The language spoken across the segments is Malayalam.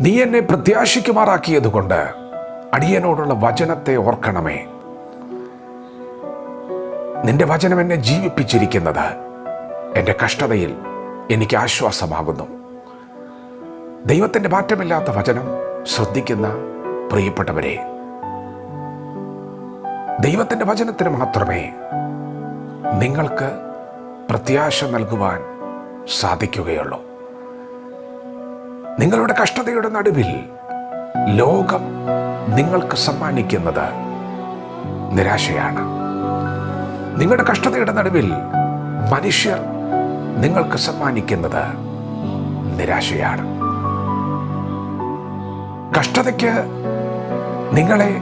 നീ എന്നെ പ്രത്യാശിക്കുമാറാക്കിയതുകൊണ്ട് അടിയനോടുള്ള വചനത്തെ ഓർക്കണമേ. നിന്റെ വചനം എന്നെ ജീവിപ്പിച്ചിരിക്കുന്നത് എന്റെ കഷ്ടതയിൽ എനിക്ക് ആശ്വാസമാകുന്നു. ദൈവത്തിന്റെ മാറ്റമില്ലാത്ത വചനം ശ്രദ്ധിക്കുന്ന പ്രിയപ്പെട്ടവരെ ദൈവത്തിന്റെ വചനത്തിന് മാത്രമേ നിങ്ങൾക്ക് പ്രത്യാശ നൽകുവാൻ സാധിക്കുകയുള്ളൂ. നിങ്ങളുടെ കഷ്ടതയുടെ നടുവിൽ ലോകം നിങ്ങൾക്ക് സമ്മാനിക്കുന്നത് നിരാശയാണ്. നിങ്ങളുടെ കഷ്ടതയുടെ നടുവിൽ മനുഷ്യർ നിങ്ങൾക്ക് സമ്മാനിക്കുന്നത് നിരാശയാണ്. കഷ്ടതയ്ക്ക് നിങ്ങളെ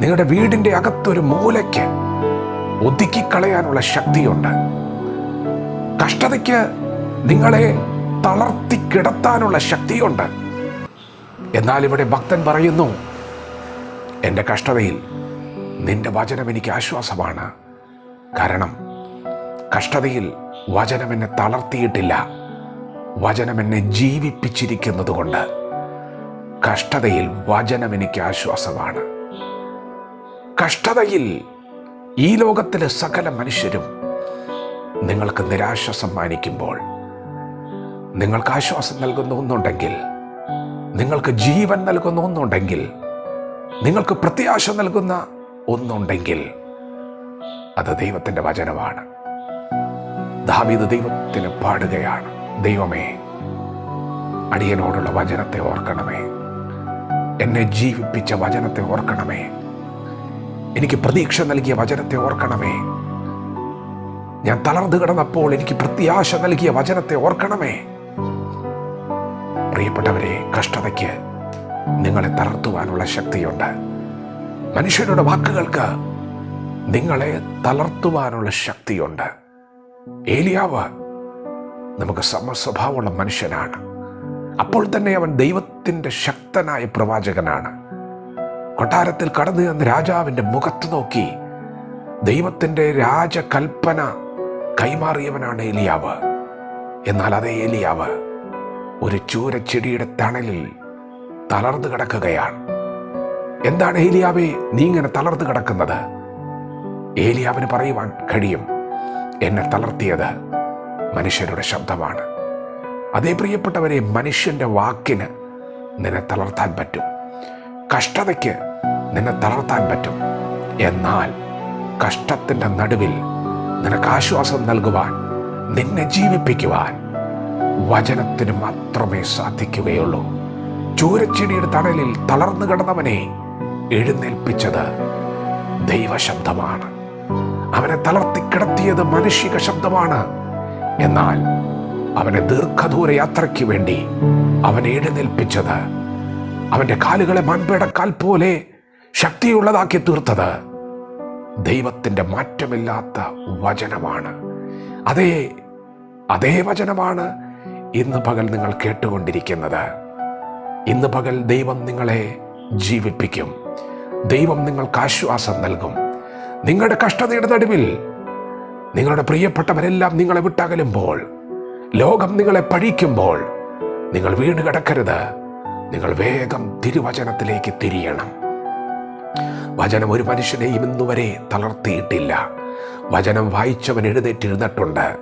നിങ്ങളുടെ വീടിന്റെ അകത്തൊരു മൂലയ്ക്ക് ഒതുക്കിക്കളയാനുള്ള ശക്തിയുണ്ട്. കഷ്ടതയ്ക്ക് നിങ്ങളെ തളർത്തി കിടത്താനുള്ള ശക്തിയുണ്ട്. എന്നാൽ ഇവിടെ ഭക്തൻ പറയുന്നു എന്റെ കഷ്ടതയിൽ നിന്റെ വചനം എനിക്ക് ആശ്വാസമാണ്. കാരണം കഷ്ടതയിൽ വചനം എന്നെ തളർത്തിയിട്ടില്ല. വചനം എന്നെ ജീവിപ്പിച്ചിരിക്കുന്നത് കൊണ്ട് കഷ്ടതയിൽ വചനം എനിക്ക് ആശ്വാസമാണ്. കഷ്ടതയിൽ ഈ ലോകത്തിലെ സകല മനുഷ്യരും നിങ്ങൾക്ക് നിരാശ സമ്മാനിക്കുമ്പോൾ നിങ്ങൾക്ക് ആശ്വാസം നൽകുന്ന ഒന്നുണ്ടെങ്കിൽ നിങ്ങൾക്ക് ജീവൻ നൽകുന്ന ഒന്നുണ്ടെങ്കിൽ നിങ്ങൾക്ക് പ്രത്യാശ നൽകുന്ന ഒന്നുണ്ടെങ്കിൽ അത് ദൈവത്തിന്റെ വചനമാണ്. ദാവീദ് ദൈവത്തിന് പാടുകയാണ്. ദൈവമേ അടിയനോടുള്ള വചനത്തെ ഓർക്കണമേ. എന്നെ ജീവിപ്പിച്ച വചനത്തെ ഓർക്കണമേ. എനിക്ക് പ്രതീക്ഷ നൽകിയ വചനത്തെ ഓർക്കണമേ. ഞാൻ തളർന്നു കിടന്നപ്പോൾ എനിക്ക് പ്രത്യാശ നൽകിയ വചനത്തെ ഓർക്കണമേ. പ്രിയപ്പെട്ടവരെ കഷ്ടതയ്ക്ക് നിങ്ങളെ തളർത്തുവാനുള്ള ശക്തിയുണ്ട്. മനുഷ്യരുടെ വാക്കുകൾക്ക് നിങ്ങളെ തളർത്തുവാനുള്ള ശക്തിയുണ്ട്. ഏലിയാവ് നമുക്ക് സമസ്വഭാവമുള്ള മനുഷ്യനാണ്. അപ്പോൾ തന്നെ അവൻ ദൈവത്തിന്റെ ശക്തനായ പ്രവാചകനാണ്. കൊട്ടാരത്തിൽ കടന്നു ചെന്ന് രാജാവിന്റെ മുഖത്ത് നോക്കി ദൈവത്തിന്റെ രാജകൽപ്പന കൈമാറിയവനാണ് ഏലിയാവ്. എന്നാൽ അതേ ഏലിയാവ് ഒരു ചൂരച്ചെടിയുടെ തണലിൽ തളർന്നു കിടക്കുകയാണ്. എന്താണ് ഏലിയാവെ നീ ഇങ്ങനെ തളർന്നു കിടക്കുന്നത്? ഏലിയാവിന് പറയുവാൻ കഴിയും. എന്നെ തളർത്തിയത് മനുഷ്യരുടെ ശബ്ദമാണ്. അതേ പ്രിയപ്പെട്ടവരെ മനുഷ്യന്റെ വാക്കിന് നിന്നെ തളർത്താൻ പറ്റും. കഷ്ടതയ്ക്ക് നിന്നെ തളർത്താൻ പറ്റും. എന്നാൽ കഷ്ടത്തിന്റെ നടുവിൽ നിനക്ക് ആശ്വാസം നൽകുവാൻ നിന്നെ ജീവിപ്പിക്കുവാൻ വചനത്തിന് മാത്രമേ സാധിക്കുകയുള്ളൂ. ചൂരച്ചെടിയുടെ തണലിൽ തളർന്നു കിടന്നവനെ എഴുന്നേൽപ്പിച്ചത് ദൈവശബ്ദമാണ്. അവനെ തളർത്തി കിടത്തിയത് മനുഷ്യക ശബ്ദമാണ്. എന്നാൽ അവനെ ദീർഘദൂര യാത്രയ്ക്ക് വേണ്ടി അവനെ എഴുന്നേൽപ്പിച്ചത് അവന്റെ കാലുകളെ മൺപേടക്കാൽ പോലെ ശക്തിയുള്ളതാക്കി തീർത്തത് ദൈവത്തിന്റെ മാറ്റമില്ലാത്ത വചനമാണ്. അതേ അതേ വചനമാണ് ഇന്ന് പകൽ നിങ്ങൾ കേട്ടുകൊണ്ടിരിക്കുന്നത്. ഇന്ന് പകൽ ദൈവം നിങ്ങളെ ജീവിപ്പിക്കും. ദൈവം നിങ്ങൾക്ക് ആശ്വാസം നൽകും. നിങ്ങളുടെ കഷ്ടതയുടെ നടുവിൽ നിങ്ങളുടെ പ്രിയപ്പെട്ടവരെല്ലാം നിങ്ങളെ വിട്ടകലുമ്പോൾ ലോകം നിങ്ങളെ പഴിക്കുമ്പോൾ നിങ്ങൾ വീണ് കിടക്കരുത്. നിങ്ങൾ വേഗം തിരുവചനത്തിലേക്ക് തിരിയണം. വചനം ഒരു മനുഷ്യനെയും ഇന്നുവരെ തളർത്തിയിട്ടില്ല. വചനം വായിച്ചവൻ എഴുന്നേറ്റ് എഴുന്നിട്ടുണ്ട്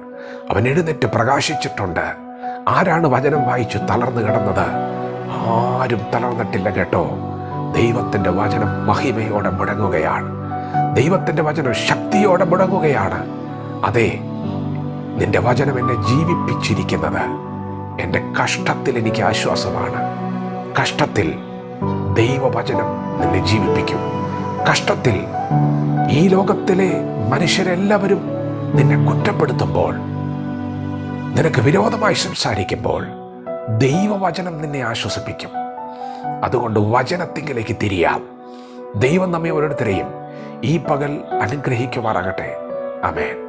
അവൻ എഴുന്നേറ്റ് പ്രകാശിച്ചിട്ടുണ്ട്. ആരാണ് വചനം വായിച്ചു തളർന്നു കിടന്നത്? ആരും തളർന്നിട്ടില്ല കേട്ടോ. ദൈവത്തിന്റെ വചനം മഹിമയോടെ മുടങ്ങുകയാണ് ദൈവത്തിന്റെ വചനം ശക്തിയോടെ മുടങ്ങുകയാണ് അതെ നിന്റെ വചനം എന്നെ ജീവിപ്പിച്ചിരിക്കുന്നത്. എന്റെ കഷ്ടത്തിൽ എനിക്ക് ആശ്വാസമാണ്. കഷ്ടത്തിൽ ദൈവവചനം നിന്നെ ജീവിപ്പിക്കും. കഷ്ടത്തിൽ ഈ ലോകത്തിലെ മനുഷ്യരെല്ലാവരും നിന്നെ കുറ്റപ്പെടുത്തുമ്പോൾ നിനക്ക് വിരോധമായി സംസാരിക്കുമ്പോൾ ദൈവവചനം നിന്നെ ആശ്വസിപ്പിക്കും. അതുകൊണ്ട് വചനത്തിങ്കിലേക്ക് തിരിയാം. ദൈവം നമ്മെ ഓരോരുത്തരെയും ഈ പകൽ അനുഗ്രഹിക്കുമാറാകട്ടെ. അമേൻ